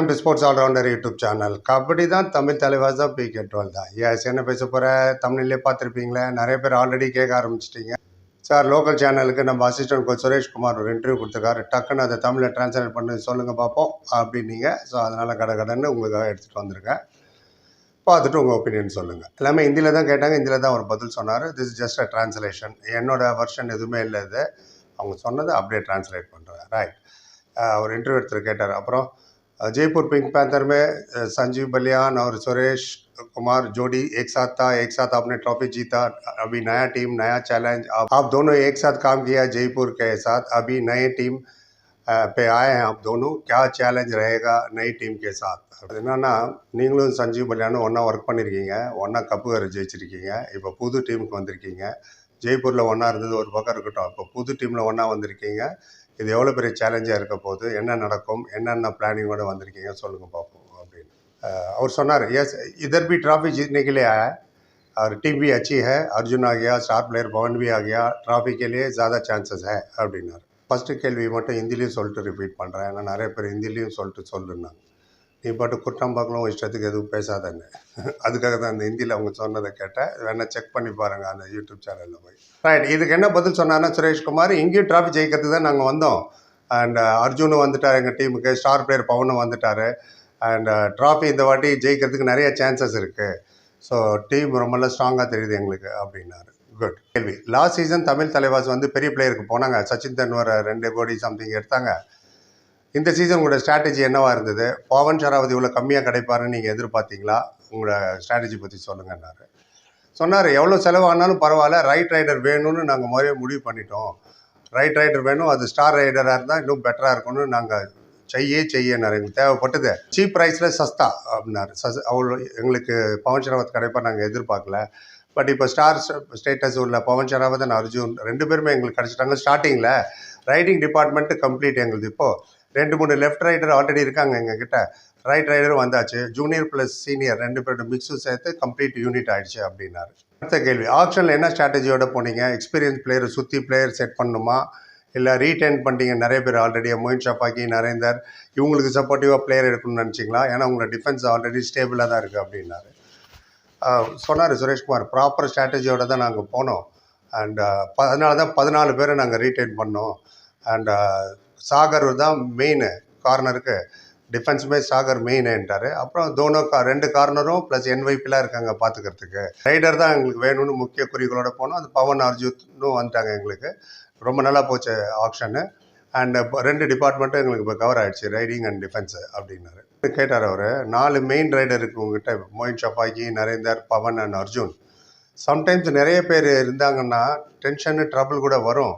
Welcome to sports allrounder YouTube channel kabaddi தான் தமிழ் தலைவாஸ் தான் PK twelve தான். எஸ் என்ன பேச போகிற தமிழ்லேயே பார்த்துருப்பீங்களே? நிறைய பேர் ஆல்ரெடி கேட்க ஆரம்பிச்சிட்டிங்க. சார் லோக்கல் சேனலுக்கு நம்ம அசிஸ்டன்ட் கோச் சுரேஷ்குமார் ஒரு இன்டர்வியூ கொடுத்துருக்காரு. டக்குன்னு அதை தமிழில் ட்ரான்ஸ்லேட் பண்ணி சொல்லுங்கள் பார்ப்போம் அப்படின்னீங்க. ஸோ அதனால் கடை கடன்னு உங்களுக்காக எடுத்துகிட்டு வந்திருக்கேன். பார்த்துட்டு உங்கள் ஒப்பீனியன் சொல்லுங்கள் எல்லாமே ஹிந்தியில் தான் கேட்டாங்க. ஹிந்தியில் தான் ஒரு பதில் சொன்னார். திஸ் ஜஸ்ட் அ ட்ரான்ஸ்லேஷன் என்னோட வெர்ஷன் எதுவுமே இல்லை இது. அவங்க சொன்னதை அப்படியே ட்ரான்ஸ்லேட் பண்ணுறேன் ரைட் ஒரு இன்டர்வியூ எடுத்துகிட்டு கேட்டார். அப்புறம் जयपुर पिंक पैंथर में अ, संजीव बलियान और सुरेश कुमार जोड़ी एक साथ था एक साथ आपने ट्रॉफी जीता अभी नया टीम नया चैलेंज आप, आप दोनों एक साथ काम किया जयपुर के साथ अभी नए टीम अ, पे आए हैं आप दोनों क्या चैलेंज रहेगा नई टीम के साथ அது என்னன்னா நீங்களும் சஞ்சீவ் பல்யானும் ஒன்றா ஒர்க் பண்ணியிருக்கீங்க ஒன்றா கப்பு வேறு ஜெயிச்சிருக்கீங்க இப்போ புது டீமுக்கு வந்திருக்கீங்க ஜெய்ப்பூரில் ஒன்றா இருந்தது ஒரு பக்கம் இருக்கட்டும் இப்போ புது டீமில் ஒன்றா வந்திருக்கீங்க இது எவ்வளோ பெரிய சேலஞ்சாக இருக்க போகுது என்ன நடக்கும் என்னென்ன பிளானிங்கோட வந்திருக்கீங்க சொல்லுங்கள் பார்ப்போம் அப்படின்னு அஹ் அவர் சொன்னார் எஸ் इधर भी ट्रॉफी जीतने के लिए आया है और टीम भी अच्छी है अर्जुन आ गया स्टार प्लेयर पवन भी आ गया ट्रॉफी के लिए ज़्यादा चांसेस है அப்படின்னாரு ஃபஸ்ட்டு கேள்வி மட்டும் ஹிந்திலையும் சொல்லிட்டு ரிப்பீட் பண்ணுறேன் ஏன்னா நிறைய பேர் ஹிந்திலையும் சொல்லிட்டு சொல்லுன்னாங்க நீ பாட்டு குற்றம் பார்க்கலாம் இஷ்டத்துக்கு எதுவும் பேசாதங்க அதுக்காக தான் அந்த ஹிந்தியில் அவங்க சொன்னதை கேட்டேன். வேணால் செக் பண்ணி பாருங்கள் அந்த யூடியூப் சேனலில் போய். ரைட் இதுக்கு என்ன பதில் சொன்னார்னா சுரேஷ்குமார் இங்கேயும் ட்ராஃபி ஜெயிக்கிறதுக்கு தான் நாங்கள் வந்தோம். அண்ட் uh, அர்ஜுனும் வந்துட்டார் எங்கள் டீமுக்கு ஸ்டார் பிளேயர் பவனும் வந்துட்டார். அண்ட் ட்ராஃபி uh, இந்த வாட்டி ஜெயிக்கிறதுக்கு நிறைய சான்சஸ் இருக்குது ஸோ டீம் ரொம்பலாம் ஸ்ட்ராங்காக தெரியுது எங்களுக்கு அப்படின்னாரு. குட் கேள்வி. லாஸ்ட் சீசன் தமிழ் தலைவாஸ் வந்து பெரிய பிளேயருக்கு போனாங்க. சச்சின் தென்வர் ரெண்டு கோடி சம்திங் எடுத்தாங்க. இந்த சீசன் உங்களோட ஸ்ட்ராட்டஜி என்னவா இருந்தது? பவன் ஷராவதி இவ்வளோ கம்மியாக கிடைப்பாருன்னு நீங்கள் எதிர்பார்த்தீங்களா? உங்களோட ஸ்ட்ராட்டஜி பற்றி சொல்லுங்கன்னாரு. சொன்னார் எவ்வளோ செலவானாலும் பரவாயில்ல ரைட் ரைடர் வேணும்னு நாங்கள் முறையே முடிவு பண்ணிட்டோம். ரைட் ரைடர் வேணும் அது ஸ்டார் ரைடராக இருந்தால் இன்னும் பெட்டராக இருக்கும்னு நாங்கள் செய்யே செய்யனார் எங்களுக்கு தேவைப்பட்டது. சீப் ப்ரைஸில் சஸ்தா அப்படின்னாரு. சஸ் அவ்வளோ எங்களுக்கு பவன் ஷராவத் கிடைப்பா நாங்கள் எதிர்பார்க்கல. பட் இப்போ ஸ்டார் ஸ்டேட்டஸ் உள்ள பவன் ஷராவத் அண்ட் அர்ஜுன் ரெண்டு பேருமே எங்களுக்கு கிடச்சிட்டாங்க. ஸ்டார்டிங்கில் ரைடிங் டிபார்ட்மெண்ட்டு கம்ப்ளீட் எங்களுக்கு இப்போது ரெண்டு மூணு லெஃப்ட் ரைடர் ஆல்ரெடி இருக்காங்க எங்ககிட்ட. ரைட் ரைடரும் வந்தாச்சு. ஜூனியர் ப்ளஸ் சீனியர் ரெண்டு பேரும் மிக்ஸும் சேர்த்து கம்ப்ளீட் யூனிட் ஆயிடுச்சு அப்படின்னாரு. அடுத்த கேள்வி. ஆப்ஷனில் என்ன ஸ்ட்ராட்டஜியோட போனீங்க? எக்ஸ்பீரியன்ஸ் பிளேயர் சுற்றி பிளேயர் செட் பண்ணணுமா? இல்லை ரீடைன் பண்ணிட்டீங்க நிறைய பேர் ஆல்ரெடி மொயின் ஷப்பாக்கி நரேந்தர் இவங்களுக்கு சப்போர்ட்டிவாக பிளேயர் எடுக்கணும்னு நினச்சிங்களா? ஏன்னா உங்களோட டிஃபென்ஸ் ஆல்ரெடி ஸ்டேபிளாக தான் இருக்குது அப்படின்னாரு. சொன்னார் சுரேஷ்குமார். ப்ராப்பர் ஸ்ட்ராட்டஜியோட தான் நாங்கள் போனோம். அண்ட் அதனால தான் பதினாலு பேரை நாங்கள் ரீடைன் பண்ணோம். அண்ட் சாகர் தான் மெயின் கார்னருக்கு டிஃபென்ஸுமே சாகர் மெயின்ன்றாரு அப்புறம் தோனோ கா ரெண்டு கார்னரும் ப்ளஸ் என்வைபிலாம் இருக்காங்க பார்த்துக்கிறதுக்கு ரைடர் தான் எங்களுக்கு வேணும்னு முக்கிய குறிகளோடு போனோம். அது பவன் அர்ஜுனும் வந்துட்டாங்க எங்களுக்கு. ரொம்ப நல்லா போச்சு ஆப்ஷனு அண்ட் ரெண்டு டிபார்ட்மெண்ட்டும் எங்களுக்கு இப்போ கவர் ஆயிடுச்சு ரைடிங் அண்ட் டிஃபென்ஸு அப்படின்னாரு. கேட்டார் அவர் நாலு மெயின் ரைடர் இருக்கு உங்ககிட்ட. Moin Shafaghi Narender Pawan and Arjun. Sometimes நிறைய பேர் இருந்தாங்கன்னா டென்ஷனு ட்ரபுள் கூட வரும்.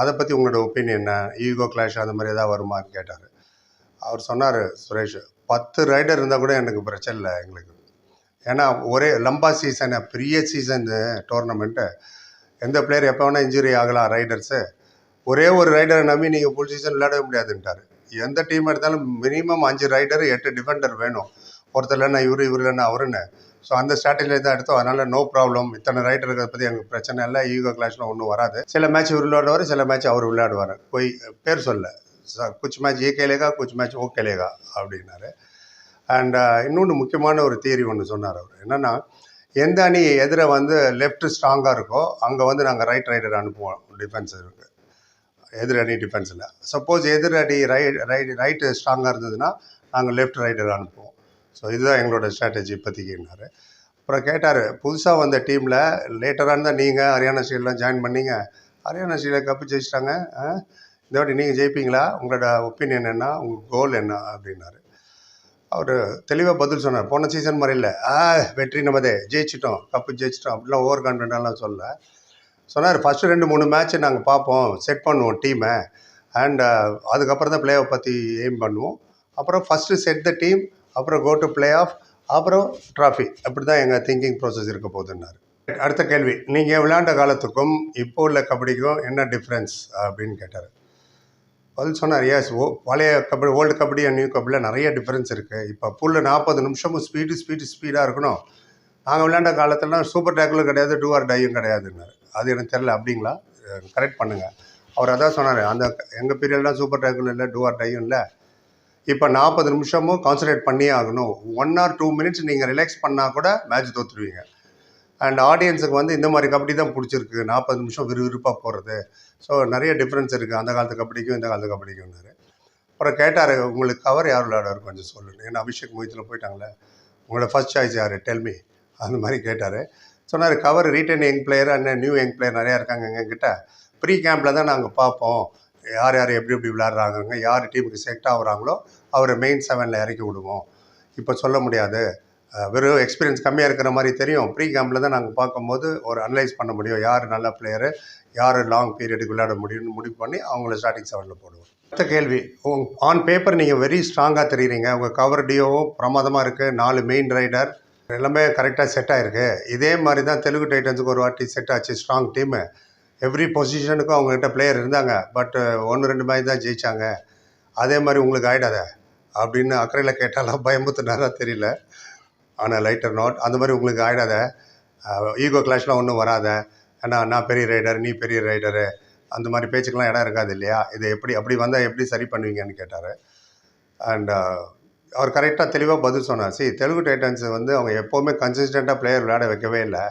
அதை பற்றி உங்களோட ஒப்பீனியன் என்ன? ஈகோ கிளாஷ் அந்த மாதிரி எதாவது வருமான்னு கேட்டார். அவர் சொன்னார் சுரேஷ் பத்து ரைடர் இருந்தால் கூட எனக்கு பிரச்சனை இல்லை எங்களுக்கு. ஏன்னா ஒரே லம்பா சீசனு பெரிய சீசன் டோர்னமெண்ட்டு எந்த பிளேயர் எப்போ வேணால் இன்ஜுரி ஆகலாம் ரைடர்ஸு ஒரே ஒரு ரைடரை நம்பி நீங்கள் ஃபுல் சீசன் விளையாடவே முடியாதுன்ட்டார். எந்த டீம் எடுத்தாலும் மினிமம் அஞ்சு ரைடர் எட்டு டிஃபெண்டர் வேணும். ஒருத்தர் இல்லைன்னா இவரு இவர் இல்லைன்னா அவருன்னு. ஸோ அந்த ஸ்ட்ராட்டஜியில் தான் எடுத்தோம். அதனால் நோ ப்ராப்ளம் இத்தனை ரைட் இருக்கிறத பற்றி எனக்கு பிரச்சனை இல்லை. ஈகோ கிளாஷ்லாம் ஒன்றும் வராது. சில மேட்ச் இவர் விளையாடுவார் சில மேட்ச் அவர் விளையாடுவார். போய் பேர் சொல்ல. ச- குச் மேட்ச் ஏ கேலேகா குச் மேட்ச் ஓ கேலேகா அப்படின்னாரு. அண்ட் uh, இன்னொன்று முக்கியமான ஒரு தியரி ஒன்று சொன்னார் அவர். என்னென்னா எந்த அணி எதிரை வந்து லெஃப்ட் ஸ்ட்ராங்காக இருக்கோ அங்கே வந்து நாங்கள் ரைட் ரைடர் அனுப்புவோம். டிஃபென்ஸ் இருக்குது எதிர் அணி டிஃபென்ஸில் சப்போஸ் எதிர் அணி ரைட் ரைட் ரைட்டு ஸ்ட்ராங்காக இருந்ததுன்னா நாங்கள் லெஃப்ட் ரைடர் அனுப்புவோம். ஸோ இதுதான் எங்களோட ஸ்ட்ராட்டஜி இப்போதைக்குன்னாரு அப்புறம் கேட்டார் புதுசாக வந்த டீமில் லேட்டராக இருந்தால் நீங்கள் ஹரியானா ஸ்டீல்லாம் ஜாயின் பண்ணீங்க. ஹரியானா ஸ்டீலில் கப்பு ஜெயிச்சிட்டாங்க ஆ? இந்த வாட்டி நீங்கள் ஜெயிப்பீங்களா? உங்களோட ஒப்பீனியன் என்ன? உங்கள் கோல் என்ன? அப்படின்னாரு. அவர் தெளிவாக பதில் சொன்னார். போன சீசன் மாதிரி இல்லை. ஆ வெற்றி நம்மதே ஜெயிச்சிட்டோம். கப்பு ஜெயிச்சிட்டோம். அப்படிலாம் ஓவர் கான்ஃபிடென்ட்லாம் சொல்ல. சொன்னார் ஃபஸ்ட்டு ரெண்டு மூணு மேட்ச்சு நாங்கள் பார்ப்போம். செட் பண்ணுவோம் டீமை அண்ட் அதுக்கப்புறம் தான் பிளே பற்றி எய்ம் பண்ணுவோம். அப்புறம் ஃபஸ்ட்டு செட் த டீம் அப்புறம் கோ டு பிளே ஆஃப் அப்புறம் ட்ராஃபி அப்படி தான் எங்கள் திங்கிங் ப்ராசஸ் இருக்க போகுதுன்னாரு. அடுத்த கேள்வி நீங்கள் விளையாண்ட காலத்துக்கும் இப்போ உள்ள கபடிக்கும் என்ன டிஃப்ரென்ஸ் அப்படின்னு கேட்டார். பதில் சொன்னார் எஸ் ஓ பழைய kabaddi old kabaddi and new கபடியில் நிறைய டிஃப்ரென்ஸ் இருக்குது இப்போ புல்ல நாற்பது நிமிஷமும் ஸ்பீடு ஸ்பீடு ஸ்பீடாக இருக்கணும். நாங்கள் விளையாண்ட காலத்துலலாம் சூப்பர் டேக்கிலும் கிடையாது டூ ஆர் டையும் கிடையாதுன்னாரு. அது எனக்கு தெரில அப்படிங்களா? கரெக்ட் பண்ணுங்கள் அவர் அதான் சொன்னார் அந்த எங்கள் பீரியட்லாம் சூப்பர் டேக்கில் இல்லை டூ ஆர் டையும் இல்லை. இப்போ நாற்பது நிமிஷமும் கான்சன்ட்ரேட் பண்ணியே ஆகணும். ஒன் ஆர் டூ மினிட்ஸ் நீங்கள் ரிலாக்ஸ் பண்ணால் கூட மேட்ச் தோற்றுருவீங்க அண்ட் ஆடியன்ஸுக்கு வந்து இந்த மாதிரி கபடி தான் பிடிச்சிருக்கு. நாற்பது நிமிஷம் விறுவிறுப்பாக போகிறது ஸோ நிறைய டிஃப்ரென்ஸ் இருக்குது அந்த காலத்து கபடிக்கும் இந்த காலத்து கபடிக்கும்னாரு. அப்புறம் கேட்டார் உங்களுக்கு கவர் யார் விளையாடுவார்? கொஞ்சம் சொல்லுங்கள் ஏன்னா அபிஷேக் மொய்த்தில் போயிட்டாங்களே உங்களோட ஃபர்ஸ்ட் சாய்ஸ் யார்? டெல்மி அந்த மாதிரி கேட்டார். சொன்னார் cover retain young player and new young player நிறையா இருக்காங்க எங்ககிட்ட. ப்ரீ கேம்பில் தான் நாங்கள் பார்ப்போம். யார் யார் எப்படி எப்படி விளாட்றாங்க யார் டீமுக்கு செலக்ட் ஆகுறாங்களோ அவரை மெயின் செவனில் இறக்கி விடுவோம். இப்போ சொல்ல முடியாது. வெறும் எக்ஸ்பீரியன்ஸ் கம்மியாக இருக்கிற மாதிரி தெரியும். ப்ரீ கேம்பில் தான் நாங்கள் பார்க்கும்போது ஒரு அனலைஸ் பண்ண முடியும். யார் நல்ல பிளேயரு யார் லாங் பீரியடுக்கு விளையாட முடியும்னு முடிவு பண்ணி அவங்கள ஸ்டார்டிங் செவனில் போடுவோம். அடுத்த கேள்வி. ஆன் பேப்பர் நீங்கள் வெரி ஸ்ட்ராங்காக தெரியுறீங்க. உங்கள் கவர்டியோவும் பிரமாதமாக இருக்குது நாலு மெயின் ரைடர் எல்லாமே கரெக்டாக செட் ஆயிருக்கு. இதே மாதிரி தான் தெலுங்கு டைட்டன்ஸுக்கு ஒரு வாட்டி செட் ஆச்சு. ஸ்ட்ராங் டீமு எவ்ரி பொசிஷனுக்கும் அவங்ககிட்ட பிளேயர் இருந்தாங்க. பட் ஒன்று ரெண்டு மேட்ச் தான் ஜெயிச்சாங்க. அதே மாதிரி உங்களுக்கு ஆகிடாத அப்படின்னு அக்கறையில் கேட்டாலாம் பயமுத்துனாரா தெரியல. ஆனால் லைட்டர் நாட் அந்த மாதிரி உங்களுக்கு ஆயிடாத ஈகோ கிளாஷ்லாம் ஒன்றும் வராத? ஏன்னா நான் பெரிய ரைடர் நீ பெரிய ரைடரு அந்த மாதிரி பேச்சுக்கெலாம் இடம் இருக்காது இல்லையா? இதை எப்படி அப்படி வந்தால் எப்படி சரி பண்ணுவீங்கன்னு கேட்டார். அண்ட் அவர் கரெக்டாக தெளிவாக பதில் சொன்னார். சி தெலுங்கு டைட்டன்ஸ் வந்து அவங்க எப்போவுமே கன்சிஸ்டண்ட்டாக பிளேயர் விளையாட வைக்கவே இல்லை.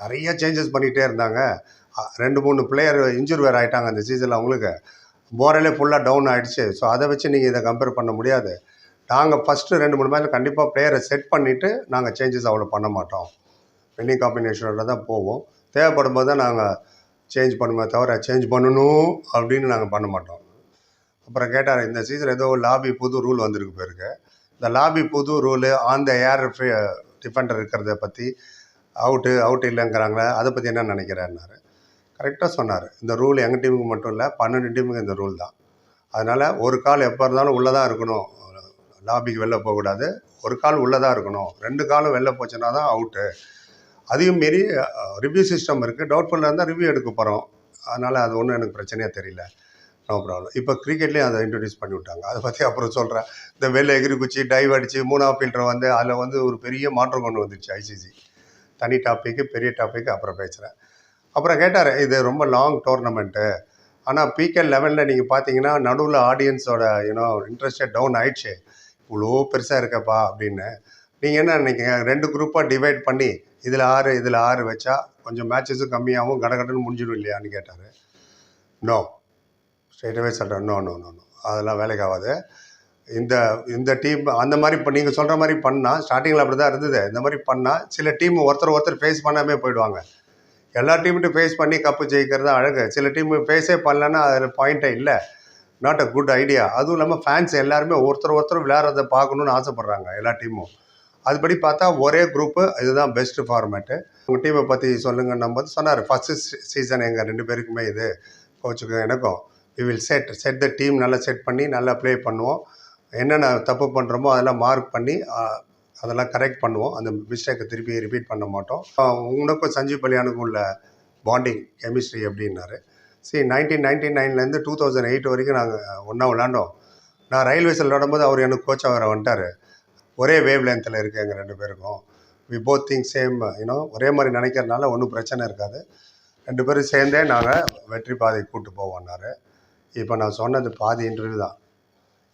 நிறைய சேஞ்சஸ் பண்ணிகிட்டே இருந்தாங்க. ரெண்டு மூணு பிளேயர் இன்ஜூர் வேறு ஆகிட்டாங்க அந்த சீசனில் அவங்களுக்கு. போரலே ஃபுல்லாக டவுன் ஆகிடுச்சு ஸோ அதை வச்சு நீங்கள் இதை கம்பேர் பண்ண முடியாது. நாங்கள் ஃபஸ்ட்டு ரெண்டு மூணு மேட்ச் கண்டிப்பாக பிளேயரை செட் பண்ணிவிட்டு நாங்கள் சேஞ்சஸ் அவ்வளோ பண்ண மாட்டோம். வின்னிங் காம்பினேஷனோட தான் போவோம். தேவைப்படும் போது தான் நாங்கள் சேஞ்ச் பண்ணுமே தவிர சேஞ்ச் பண்ணணும் அப்படின்னு நாங்கள் பண்ண மாட்டோம். அப்புறம் கேட்டார் இந்த சீசன் ஏதோ லாபி புது ரூல் வந்திருக்கு போயிருக்கு. இந்த லாபி புது rule on the air defender இருக்கிறத பற்றி அவுட்டு அவுட் இல்லைங்கிறாங்களே அதை பற்றி என்ன நினைக்கிறேன்னாரு? கரெக்டாக சொன்னார். இந்த ரூல் எங்கள் டீமுக்கு மட்டும் இல்லை பன்னெண்டு டீமுக்கு இந்த ரூல் தான். அதனால் ஒரு கால் எப்போ இருந்தாலும் உள்ளே தான் இருக்கணும். லாபிக்கு வெளில போகக்கூடாது ஒரு கால் உள்ளே தான் இருக்கணும். ரெண்டு காலும் வெளில போச்சுன்னா தான் அவுட்டு அதையும் மீறி ரிவ்யூ சிஸ்டம் இருக்குது டவுட்ஃபுல்லாக இருந்தால் ரிவ்யூ எடுக்க போகிறோம் அதனால் அது ஒன்றும் எனக்கு பிரச்சனையாக தெரியல. நோ ப்ராப்ளம் இப்போ கிரிக்கெட்லேயும் அதை இன்ட்ரடியூஸ் பண்ணி விட்டாங்க. அதை பற்றி அப்புறம் சொல்கிறேன் இந்த வெளில எகிரி குச்சி டைவ் அடித்து மூணாவது ஃபில்டர் வந்து அதில் வந்து ஒரு பெரிய மாற்றம் கொண்டு வந்துருச்சு ஐசிசி தனி டாப்பிக்கு பெரிய டாப்பிக்கு அப்புறம் பேசுகிறேன் அப்புறம் கேட்டார் இது ரொம்ப லாங் டோர்னமெண்ட்டு ஆனால் பிகே லெவனில் நீங்கள் பார்த்தீங்கன்னா நடுவில் ஆடியன்ஸோட யூனோ இன்ட்ரெஸ்டே டவுன் ஆயிடுச்சு. இவ்வளோ பெருசாக இருக்கப்பா அப்படின்னு. நீங்கள் என்ன நினைக்கிறீங்க? ரெண்டு குரூப்பாக டிவைட் பண்ணி இதில் ஆறு இதில் ஆறு வச்சா கொஞ்சம் மேட்சஸும் கம்மியாகவும் கடகடன்னு முடிஞ்சிடும் இல்லையான்னு கேட்டார். நோ ஸ்ட்ரெயிட்டவே சொல்கிறேன் நோ நோ நோ நோ அதெல்லாம் வேலைக்கு ஆகாது. இந்த இந்த டீம் அந்த மாதிரி இப்போ நீங்கள் சொல்கிற மாதிரி பண்ணால் ஸ்டார்டிங்கில் அப்படி தான் இருந்தது. இந்த மாதிரி பண்ணால் சில டீம் ஒருத்தர் ஒருத்தர் ஃபேஸ் பண்ணாமே போயிடுவாங்க. எல்லா டீம்கிட்ட ஃபேஸ் பண்ணி கப்பு ஜெயிக்கிறது தான் அழகு. சில டீம் ஃபேஸே பண்ணலன்னா அதில் பாயிண்ட்டே இல்லை. நாட் அ குட் ஐடியா அதுவும் இல்லாமல் ஃபேன்ஸ் எல்லாருமே ஒருத்தர் ஒருத்தர் விளையாடுறத பார்க்கணுன்னு ஆசைப்பட்றாங்க எல்லா டீமும் அதுபடி பார்த்தா ஒரே குரூப்பு இதுதான் பெஸ்ட்டு ஃபார்மேட்டு உங்கள் டீமை பற்றி சொல்லுங்கன்னும் போது சொன்னார் ஃபஸ்ட்டு சீசன் எங்கள் ரெண்டு பேருக்குமே இது. கோச்சுக்கும் எனக்கும். We will set set the team நல்லா செட் பண்ணி நல்லா ப்ளே பண்ணுவோம். என்னென்ன தப்பு பண்ணுறோமோ அதெல்லாம் மார்க் பண்ணி அதெல்லாம் கரெக்ட் பண்ணுவோம். அந்த மிஸ்டேக்கை திருப்பி ரிப்பீட் பண்ண மாட்டோம். உனக்கும் சஞ்சீவ் பலியானுக்கும் உள்ள பாண்டிங் கெமிஸ்ட்ரி எப்படின்னாரு சரி நைன்டீன் நைன்டி நைன்லேருந்து டூ தௌசண்ட் எயிட் வரைக்கும் நாங்கள் ஒன்றா விளாண்டோம். நான் ரயில்வேஸில் விளாடும்போது அவர் எனக்கு கோச் அவர் வந்துட்டார். ஒரே வேவ் லென்த்தில் இருக்குது எங்கள் ரெண்டு பேருக்கும். We both think same you know ஒரே மாதிரி நினைக்கிறதுனால ஒன்றும் பிரச்சனை இருக்காது. ரெண்டு பேரும் சேர்ந்தே நாங்கள் வெற்றி பாதை கூட்டு போவோம்னாரு இப்போ நான் சொன்னது பாதி இன்டர்வியூ தான்.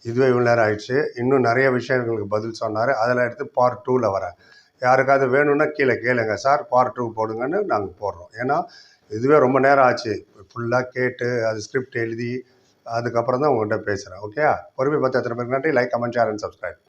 இதுவே இவ்வளோ நேரம் ஆயிடுச்சு. இன்னும் நிறைய விஷயங்களுக்கு பதில் சொன்னார். அதெல்லாம் எடுத்து பார்ட் டூவில் வரேன் யாருக்காவது வேணும்னா கீழே கேளுங்க சார். பார்ட் டூ போடுங்கன்னு நாங்கள் போடுறோம். ஏன்னா இதுவே ரொம்ப நேரம் ஆச்சு. ஃபுல்லாக கேட்டு அது ஸ்கிரிப்ட் எழுதி அதுக்கப்புறம் தான் உங்கள்கிட்ட பேசுகிறேன் ஓகே பொறுமை பத்து எத்தனை பேருக்கு நன்றி. Like comment share and subscribe